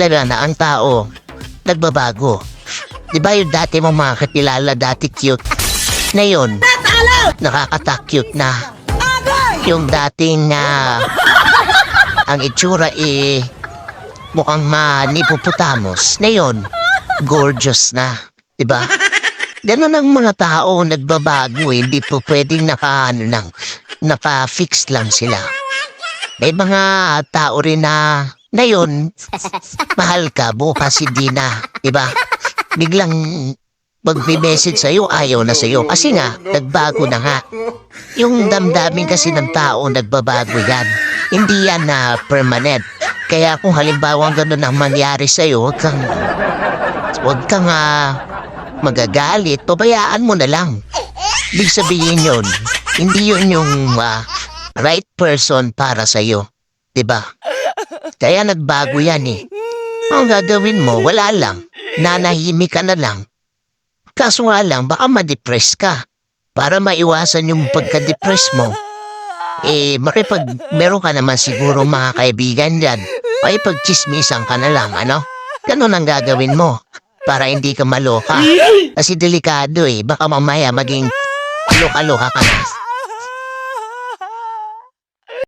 Lalo na ang tao, nagbabago. Di ba yung dati mong mga kakilala dati cute? Ngayon, nakakatak-cute na. Yung dating na ang itsura eh mukhang manipuputamos. Ngayon, gorgeous na. Di ba? Ganun ang mga tao nagbabago eh. Hindi po pwedeng naka, ano lang, naka-fix lang sila. May mga tao rin na ngayon, mahal ka, bukas hindi na. Diba? Biglang magme-message sa'yo, ayaw na sa'yo. Kasi nga, nagbago na nga. Yung damdamin kasi ng tao, nagbabago yan. Hindi yan na permanent. Kaya kung halimbawa ganun ang mangyari sa'yo, huwag kang, huwag kang ah, magagalit, pabayaan mo na lang. Ibig sabihin yun, hindi yun yung ah, right person para sa'yo. 'Di ba? Kaya nagbago yan eh. Ang gagawin mo, wala lang. Nanahimik ka na lang. Kaso nga lang, baka ma-depress ka. Para maiwasan yung pagka-depress mo. Eh, makipag, meron ka naman siguro mga kaibigan dyan. Ay, pagchismisan ka na lang, ano? Ganun ang gagawin mo. Para hindi ka maloka. Kasi delikado eh. Baka mamaya maging loka-loka ka na.